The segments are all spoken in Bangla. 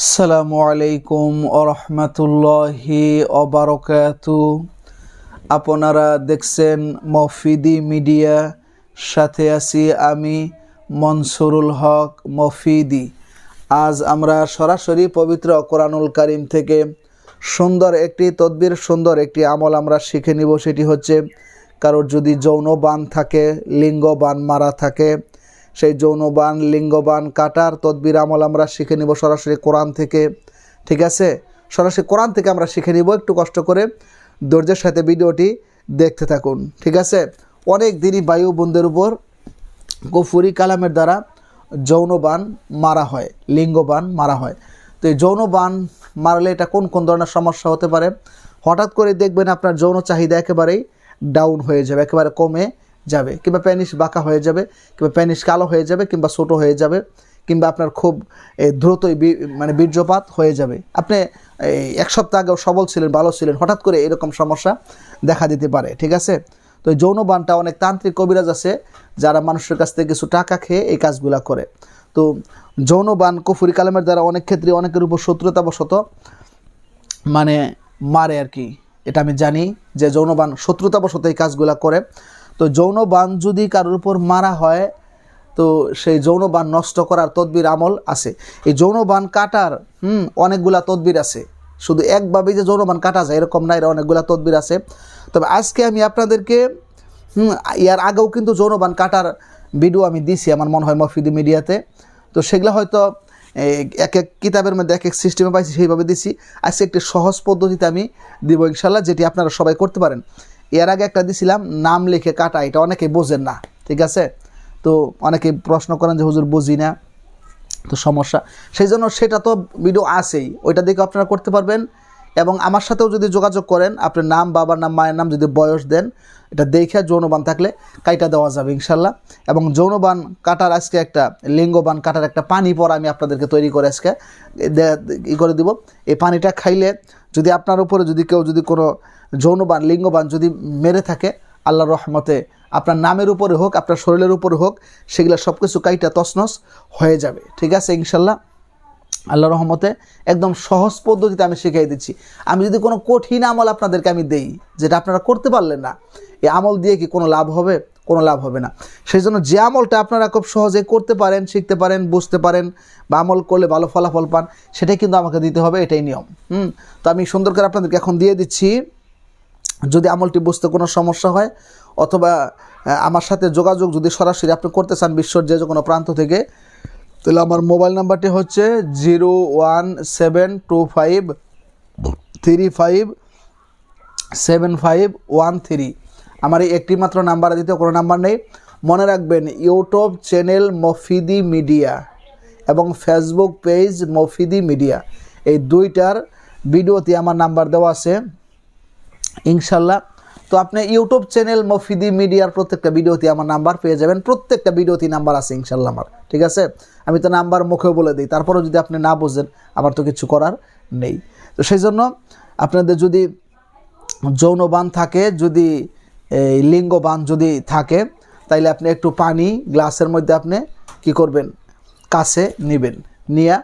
আসসালামু আলাইকুম ওরহমতুল্লাহি অবারকাতু আপনারা দেখছেন মফিদি মিডিয়া, সাথে আছি আমি মনসুরুল হক মফিদি। আজ আমরা সরাসরি পবিত্র কোরআনুল কারিম থেকে সুন্দর একটি তদবির, সুন্দর একটি আমল আমরা শিখে নিব, সেটি হচ্ছে কারোর যদি যৌন বান থাকে লিঙ্গ বান মারা থাকে সেই যৌনবান, লিঙ্গবান, কাটার তদবির আমল আমরা শিখে নিব সরাসরি কোরআন থেকে। ঠিক আছে? সরাসরি কোরআন থেকে আমরা শিখে নিব, একটু কষ্ট করে ধৈর্যের সাথে ভিডিওটি দেখতে থাকুন। ঠিক আছে? অনেক দিনই বায়ু বন্ধের উপর গফুরি কালামের দ্বারা যৌনবান মারা হয়, লিঙ্গবান মারা হয়। তো এই যৌনবান মারলে এটা কোন কোন ধরনের সমস্যা হতে পারে? হঠাৎ করে দেখবেন আপনার যৌন চাহিদা একেবারেই ডাউন হয়ে যাবে, একেবারে কমে যাবে, কিংবা প্যানিস বাঁকা হয়ে যাবে, কিংবা প্যানিস কালো হয়ে যাবে, কিংবা ছোটো হয়ে যাবে, কিংবা আপনার খুব দ্রুতই মানে বীর্যপাত হয়ে যাবে। আপনি এক সপ্তাহ আগেও সবল ছিলেন, ভালো ছিলেন, হঠাৎ করে এরকম সমস্যা দেখা দিতে পারে, ঠিক আছে? তো যৌনবানটা অনেক তান্ত্রিক কবিরাজ আছে, যারা মানুষের কাছ থেকে কিছু টাকা খেয়ে এই কাজগুলা করে। তো যৌনবান কুফুরি কালামের দ্বারা অনেক ক্ষেত্রে অনেকের উপর শত্রুতাবশত মানে মারে আর কি। এটা আমি জানি যে যৌনবান শত্রুতাবশত এই কাজগুলা করে। তো যৌনবান যদি কারোর উপর মারা হয়, তো সেই যৌনবান নষ্ট করার তদবির আমল আছে। এই যৌনবান কাটার, হুম, অনেকগুলা তদবির আছে। শুধু একভাবেই যে যৌনবান কাটা যায়, এরকম না এর অনেকগুলা তদবির আছে। তবে আজকে আমি আপনাদেরকে, হুম, ইয়ার আগেও কিন্তু যৌনবান কাটার ভিডিও আমি দিছি আমার মনে হয় মফিদি মিডিয়াতে। তো সেগুলো হয়তো এক এক কিতাবের মধ্যে এক এক সিস্টেমে পাইছি, সেইভাবে দিছি। আজকে একটি সহজ পদ্ধতিতে আমি দিব ইনশাল্লাহ, যেটি আপনারা সবাই করতে পারেন। এর আগে একটা দিছিলাম, নাম লিখে কাটা, এটা অনেকে বোঝেন না, ঠিক আছে? তো অনেকে প্রশ্ন করেন যে, হুজুর, বুঝি না। তো সমস্যা। সেই জন্য সেটা তো ভিডিও আছেই, ওইটা দেখে আপনারা করতে পারবেন। এবং আমার সাথেও যদি যোগাযোগ করেন, আপনার নাম, বাবার নাম, মায়ের নাম যদি বয়স দেন, এটা দেখে যৌনবান থাকলে কাইটা দেওয়া যাবে, ইনশাল্লাহ। এবং যৌনবান কাটার আজকে একটা, লিঙ্গবান কাটার একটা পানি পর আমি আপনাদেরকে তৈরি করে আজকে ই করে দিব। এই পানিটা খাইলে যদি আপনার উপরে যদি কেউ যদি কোনো যৌনবান, লিঙ্গবান যদি মেরে থাকে আল্লাহর রহমতে আপনার নামের উপরে হোক, আপনার শরীরের উপরে হোক, সেগুলো সব কিছু কাইটা তছনছ হয়ে যাবে। ঠিক আছে? ইনশাল্লাহ। আল্লাহ রহমতে একদম সহজ পদ্ধতিতে আমি শিখিয়ে দিচ্ছি। আমি যদি কোনো কঠিন আমল আপনাদেরকে আমি দেই, যেটা আপনারা করতে পারলেন না, এই আমল দিয়ে কি কোনো লাভ হবে? কোনো লাভ হবে না। সেই জন্য যে আমলটা আপনারা খুব সহজে করতে পারেন, শিখতে পারেন, বুঝতে পারেন বা আমল করলে ভালো ফলাফল পান, সেটাই কিন্তু আমাকে দিতে হবে, এটাই নিয়ম। হুম? তো আমি সুন্দর করে আপনাদেরকে এখন দিয়ে দিচ্ছি। যদি আমলটি বুঝতে কোনো সমস্যা হয় অথবা আমার সাথে যোগাযোগ যদি সরাসরি আপনি করতে চান বিশ্বর যে কোনো প্রান্ত থেকে, তাহলে আমার মোবাইল নাম্বারটি হচ্ছে zero one seven two five three five seven five one three. আমার এই একটি মাত্র নাম্বার দিতে কোনো নাম্বার নেই। মনে রাখবেন, ইউটিউব চ্যানেল মফিদি মিডিয়া এবং ফেসবুক পেজ মফিদি মিডিয়া। এই দুইটার ভিডিওতে আমার নাম্বার দেওয়া আছে। ইনশাল্লাহ তো আপনি ইউটিউব চ্যানেল মফিদি মিডিয়ার প্রত্যেকটা ভিডিওতে আমার নাম্বার পেয়ে যাবেন। প্রত্যেকটা ভিডিওতে নাম্বার আছে ইনশাল্লাহ আমার। ঠিক আছে? আমি তো নাম্বার মুখেও বলে দিই। তারপরেও যদি আপনি না বোঝেন, আমার তো কিছু করার নেই। তো সেই জন্য আপনাদের যদি যৌনবান থাকে, যদি এই লিঙ্গবান যদি থাকে, তাইলে আপনি একটু পানি গ্লাসের মধ্যে আপনি কি করবেন? কাছে নেবেন। নিয়ে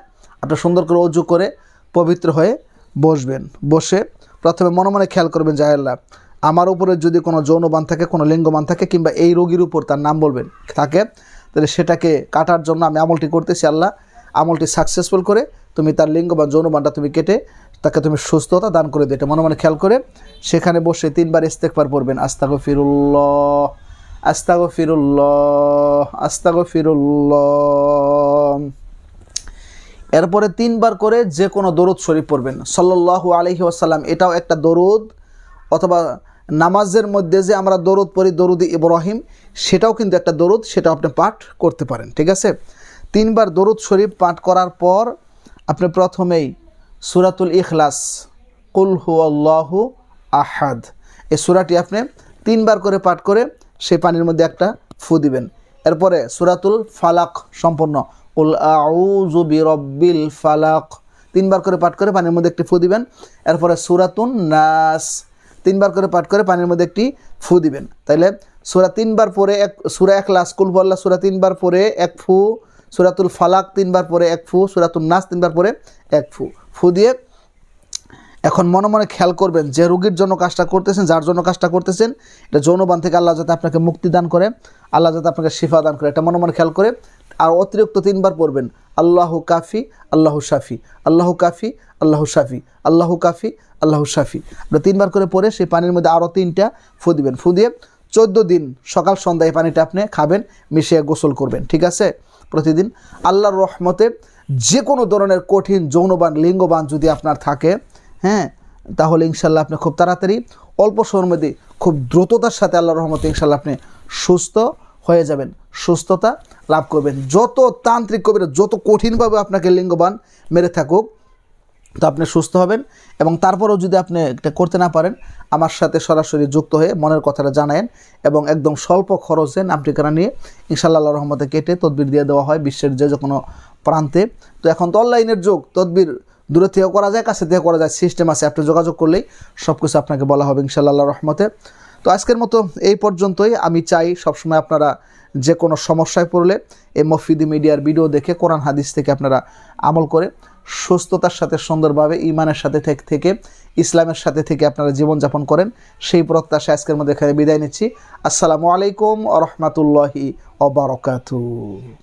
আপনি সুন্দর করে অজু করে পবিত্র হয়ে বসবেন। বসে প্রথমে মনে মনে খেয়াল করবেন জাহেল্লা আমার উপরে যদি কোনো যৌনবান থাকে, কোনো লিঙ্গবান থাকে, কিংবা এই রোগীর উপর তার নাম বলবেন থাকে, তাহলে সেটাকে কাটার জন্য আমি আমলটি করতেছি, আল্লাহ, আমলটি সাকসেসফুল করে তুমি তার লিঙ্গবান যৌনবানটা তুমি কেটে তাকে তুমি সুস্থতা দান করে দিও। এটা মনে মনে খেয়াল করে। সেখানে বসে তিনবার ইস্তেকবার পড়বেন। আস্তাগো ফিরুল্লাহ আস্তাগো ফিরুল্লাহ আস্তাগো ফিরুল্লাহ এরপরে তিনবার করে যে কোনো দরুদ শরীফ পড়বেন। সাল্লাল্লাহু আলহি আসাল্লাম এটাও একটা দরুদ। অথবা নামাজের মধ্যে যে আমরা দরুদ পড়ি দরুদ ইব্রাহিম, সেটাও কিন্তু একটা দরুদ, সেটাও আপনি পাঠ করতে পারেন। ঠিক আছে? তিনবার দরুদ শরীফ পাঠ করার পর আপনি প্রথমেই সুরাতুল ইখলাস, কুল হু আল্লাহু আহাদ। এই সুরাটি আপনি তিনবার করে পাঠ করে সেই পানির মধ্যে একটা ফু দিবেন। এরপরে সুরাতুল ফালাক সম্পূর্ণ। উল আউযু বিরব্বিল ফালাক। তিনবার করে পাঠ করে পানির মধ্যে একটি ফু দিবেন। এরপরে সুরাতুন নাস। তিনবার করে পাঠ করে পানির মধ্যে একটি ফু দিবেন। তাইলে সুরা তিনবার পরে এক সুরা এক লাস কুল বল্লা সুরা তিনবার পরে এক ফু সুরাতুল ফালাক তিনবার পরে এক ফু সুরাতুল নাস তিনবার পরে এক ফু। ফু দিয়ে এখন মনে মনে খেয়াল করবেন, যে রুগীর জন্য কাজটা করতেছেন, যার জন্য কাজটা করতেছেন, এটা যৌনবান থেকে আল্লাহ যাতে আপনাকে মুক্তি দান করে, আল্লাহ যাতে আপনাকে শিফা দান করে, এটা মনে মনে খেয়াল করে। আর অতিরিক্ত তিনবার পড়বেন, আল্লাহ কাফি, আল্লাহ শাফি, আল্লাহ কাফি, আল্লাহ শাফি, আল্লাহ কাফি, আল্লাহ শাফি। তিনবার করে পরে সেই পানির মধ্যে আরও তিনটা ফু দিবেন। ফু দিয়ে চোদ্দ দিন সকাল সন্ধ্যায় পানিটা আপনি খাবেন, মিশিয়ে গোসল করবেন, ঠিক আছে? প্রতিদিন আল্লাহর রহমতে যে কোনো ধরনের কঠিন যৌনবান, লিঙ্গবান যদি আপনার থাকে হ্যাঁ তাহলে ইনশাল্লাহ আপনি খুব তাড়াতাড়ি, অল্প সময়ের মধ্যে খুব দ্রুততার সাথে আল্লাহর রহমতে ইনশাল্লাহ আপনি সুস্থ হয়ে যাবেন, সুস্থতা লাভ করবেন। যত তান্ত্রিক কবিরা, যত কঠিনভাবে আপনাকে লিঙ্গবান মেরে থাকুক তো আপনি সুস্থ হবেন এবং তারপরেও যদি আপনি এটা করতে না পারেন, আমার সাথে সরাসরি যুক্ত হয়ে মনের কথাটা জানায়েন এবং একদম স্বল্প খরচে নাম ঠিকানা নিয়ে ইনশাল্লাহ রহমতে কেটে তদবির দিয়ে দেওয়া হয় বিশ্বের যে কোনো প্রান্তে। তো এখন তো অনলাইনের যুগ, তদবির দূরে থেকেও করা যায়, কাছে থেকে করা যায় সিস্টেম আছে, আপনি যোগাযোগ করলেই সব কিছু আপনাকে বলা হবে ইনশাল্লাহ রহমতে। তো আজকের মতো এই পর্যন্তই, আমি চাই সবসময় আপনারা যে কোনো সমস্যায় পড়লে এই মফিদি মিডিয়ার ভিডিও দেখে, কোরআন, হাদিস থেকে আপনারা আমল করে সুস্থতার সাথে, সুন্দরভাবে ইমানের সাথে থেকে ইসলামের সাথে থেকে আপনারা জীবনযাপন করেন। সেই প্রত্যাশা আজকের মধ্যে এখানে বিদায় নিচ্ছি। আসসালামু আলাইকুম আ রহমতুল্লাহি অবরকাতু